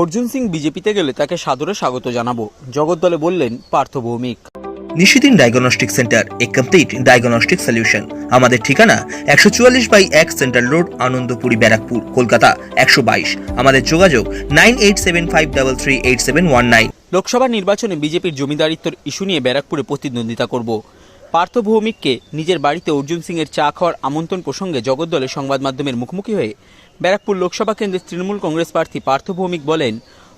অর্জুন সিং বিজেপিতে গেলে তাকে সাদরে স্বাগত জানাব। জগদ্দলে বললেন পার্থ ভৌমিক। নিশিদিন ডায়াগনস্টিক সেন্টার এ কমপ্লিট ডায়াগনস্টিক সলিউশন। আমাদের ঠিকানা একশো চুয়াল্লিশ বাই এক সেন্ট্রাল রোড আনন্দপুরি ব্যারাকপুর কলকাতা একশো বাইশ। আমাদের যোগাযোগ nine eight seven five double three eight seven one nine. Lok Sabha নির্বাচনে বিজেপির জমিদারিত্বর ইস্যু নিয়ে ব্যারাকপুরে প্রতিদ্বন্দ্বিতা করব। পার্থ ভৌমিককে নিজের বাড়িতে অর্জুন সিংয়ের চা খাওয়ার আমন্ত্রণ প্রসঙ্গে জগদ্দলে সংবাদ মাধ্যমের মুখোমুখি হয়ে ব্যারাকপুর লোকসভা কেন্দ্রের তৃণমূল কংগ্রেস প্রার্থী পার্থ ভৌমিক বলেন,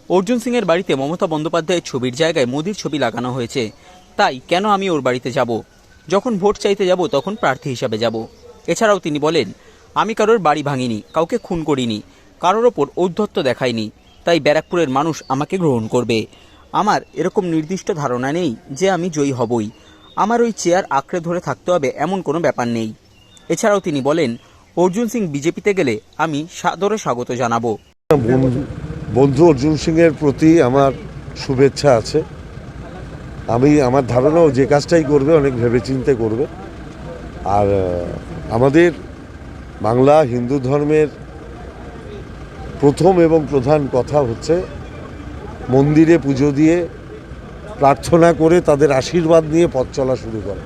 অর্জুন সিংয়ের বাড়িতে মমতা বন্দ্যোপাধ্যায়ের ছবির জায়গায় মোদির ছবি লাগানো হয়েছে। তাই কেন আমি ওর বাড়িতে যাব? যখন ভোট চাইতে যাব তখন প্রার্থী হিসাবে যাব। এছাড়াও তিনি বলেন, আমি কারোর বাড়ি ভাঙিনি, কাউকে খুন করিনি, কারোর ওপর ঔদ্ধত্য দেখাইনি, তাই ব্যারাকপুরের মানুষ আমাকে গ্রহণ করবে। আমার এরকম নির্দিষ্ট ধারণা নেই যে আমি জয়ী হবই। আমার ওই চেয়ার আঁকড়ে ধরে থাকতে হবে এমন কোনো ব্যাপার নেই। এছাড়াও তিনি বলেন অর্জুন সিং বিজেপিতে গেলে আমি সাদরে স্বাগত জানাব। বন্ধু- অর্জুন সিংয়ের প্রতি আমার শুভেচ্ছা আছে। আমি, আমার ধারণাও যে কাজটাই করবে অনেক ভেবেচিন্তে করবে। আর আমাদের বাংলা হিন্দু ধর্মের প্রথম এবং প্রধান কথা হচ্ছে মন্দিরে পুজো দিয়ে প্রার্থনা করে তাদের আশীর্বাদ নিয়ে পথ চলা শুরু করে।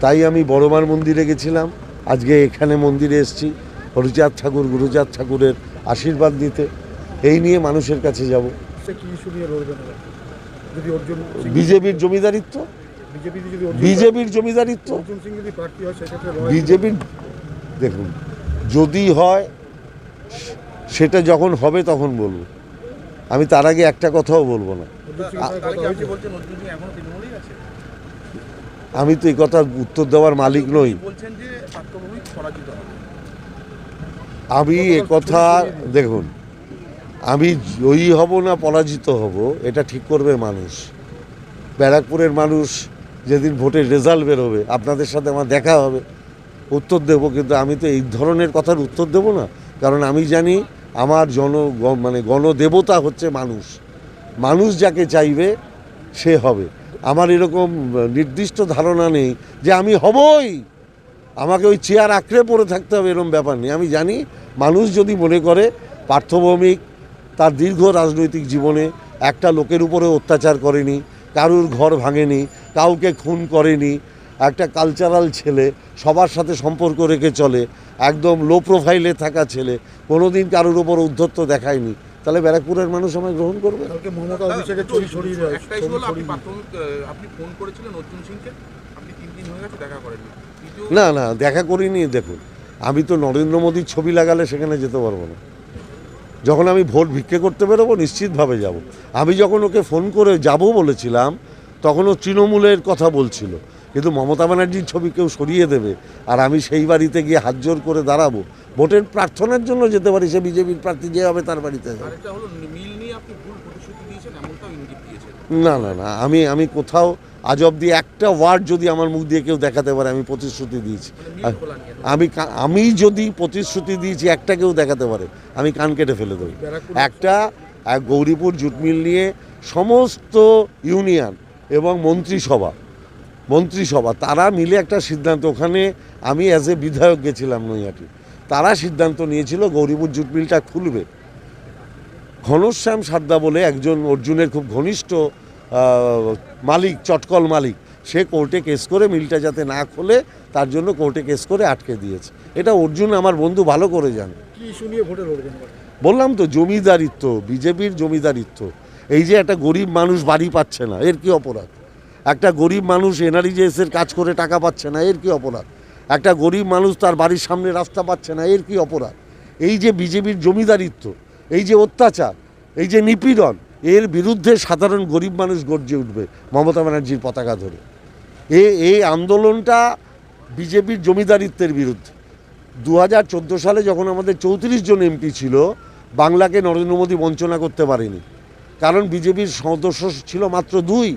তাই আমি বড়মার মন্দিরে গেছিলাম। আজকে এখানে মন্দিরে এসেছি হরিচাঁদ ঠাকুর গুরুচাঁদ ঠাকুরের আশীর্বাদ নিতে। এই নিয়ে মানুষের কাছে যাব। বিজেপির জমিদারিত্ব? বিজেপির জমিদারিত্ব? হয় বিজেপির দেখুন যদি হয় সেটা যখন হবে তখন বলব। আমি তার আগে একটা কথাও বলব না অর্জুন সিং কথা হয়েছে আমি তো এই কথার উত্তর দেওয়ার মালিক নই। আমি এ কথা দেখুন, আমি জয়ী হব না পরাজিত হব, এটা ঠিক করবে মানুষ। ব্যারাকপুরের মানুষ যেদিন ভোটের রেজাল্ট বেরোবে, আপনাদের সাথে আমার দেখা হবে। উত্তর দেব, কিন্তু আমি তো এই ধরনের কথার উত্তর দেব না। কারণ আমি জানি আমার জন মানে গণদেবতা হচ্ছে মানুষ। মানুষ যাকে চাইবে, সে হবে। আমার এরকম নির্দিষ্ট ধারণা নেই যে আমি হবই। আমাকে ওই চেয়ার আঁকড়ে পড়ে থাকতে হবে এরকম ব্যাপার নেই। আমি জানি মানুষ যদি মনে করে পার্থভৌমিক তার দীর্ঘ রাজনৈতিক জীবনে একটা লোকের উপরে অত্যাচার করেনি, কারুর ঘর ভাঙেনি, কাউকে খুন করেনি, একটা কালচারাল ছেলে, সবার সাথে সম্পর্ক রেখে চলে, একদম লো প্রোফাইলে থাকা ছেলে, কোনোদিন কারুর উপর উদ্ধত্ত দেখায়নি। তাহলে ব্যারাকপুরের মানুষ আমায় গ্রহণ করবে? কালকে মমতা অভিষেকের ছবি ছড়িয়ে দেয় একটাই হলো আপনি ছড়িয়ে প্রাথমিক আহ, আপনি ফোন করেছিলেন অর্জুন সিংকে আপনি তিন দিন হয়ে গেছে দেখা করেননি। না না দেখা করিনি দেখুন। আমি তো নরেন্দ্র মোদীর ছবি লাগালে সেখানে যেতে পারব না। যখন আমি ভোট ভিক্ষে করতে বেরোবো নিশ্চিতভাবে যাব। আমি যখন ওকে ফোন করে যাব বলেছিলাম তখন ও তৃণমূলের কথা বলছিল। কিন্তু মমতা ব্যানার্জির ছবি কেউ সরিয়ে দেবে আর আমি সেই বাড়িতে গিয়ে হাত জোর করে দাঁড়াবো। ভোটের প্রার্থনার জন্য যেতে পারি সে বিজেপির প্রার্থী যে হবে তার বাড়িতে না না না আমি আমি কোথাও আজ অব্দি একটা ওয়ার্ড যদি আমার মুখ দিয়ে কেউ দেখাতে পারে আমি প্রতিশ্রুতি দিয়েছি। নিয়ে আমি আমি যদি প্রতিশ্রুতি দিয়েছি একটা কেউ দেখাতে পারে আমি কান কেটে ফেলে দেবো। একটা গৌরীপুর জুট মিল নিয়ে সমস্ত ইউনিয়ন এবং মন্ত্রিসভা মন্ত্রিসভা তারা মিলে একটা সিদ্ধান্ত ওখানে আমি অ্যাজ এ বিধায়ক গেছিলাম নৈহাটি তারা সিদ্ধান্ত নিয়েছিল গৌরীপুর জুট মিলটা খুলবে। ঘনশ্যাম সারদা বলে একজন অর্জুনের খুব ঘনিষ্ঠ মালিক চটকল মালিক সে কোর্টে কেস করে মিলটা যাতে না খোলে তার জন্য কোর্টে কেস করে আটকে দিয়েছে। এটা অর্জুন আমার বন্ধু ভালো করে এবার? বললাম তো জমিদারিত্ব বিজেপির জমিদারিত্ব এই যে একটা গরিব মানুষ বাড়ি পাচ্ছে না এর কি অপরাধ? একটা গরিব মানুষ এনআরইজেসের কাজ করে টাকা পাচ্ছে না, এর কি অপরাধ? একটা গরিব মানুষ তার বাড়ির সামনে রাস্তা পাচ্ছে না, এর কি অপরাধ? এই যে বিজেপির জমিদারিত্ব, এই যে অত্যাচার, এই যে নিপীড়ন, এর বিরুদ্ধে সাধারণ গরিব মানুষ গর্জে উঠবে মমতা ব্যানার্জির পতাকা ধরে। এ এই আন্দোলনটা বিজেপির জমিদারিত্বের বিরুদ্ধে। দু হাজার চোদ্দ সালে যখন আমাদের চৌত্রিশ জন এমপি ছিল, বাংলাকে নরেন্দ্র মোদী বঞ্চনা করতে পারেনি। কারণ বিজেপির সদস্য ছিল মাত্র দুই।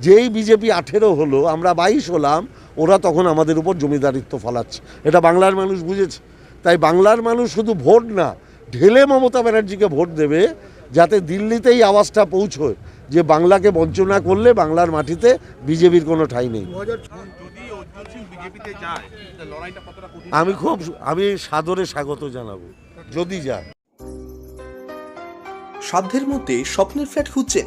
যেই বিজেপি আঠেরো হলো, আমরা বাইশ হলাম, ওরা তখন আমাদের উপর জমিদারিত্ব ফলাচ্ছে। এটা বাংলার মানুষ বুঝেছে। তাই বাংলার মানুষ শুধু ভোট না, ঢেলে মমতা ব্যানার্জিকে ভোট দেবে, যাতে দিল্লিতেই আওয়াজটা পৌঁছয় যে বাংলাকে বঞ্চনা করলে বাংলার মাটিতে বিজেপির কোনো ঠাই নেই। আমি খুব, আমি সাদরে স্বাগত জানাব, যদি যায়। সাধ্যের মধ্যে স্বপ্নের ফ্ল্যাট খুঁজছেন।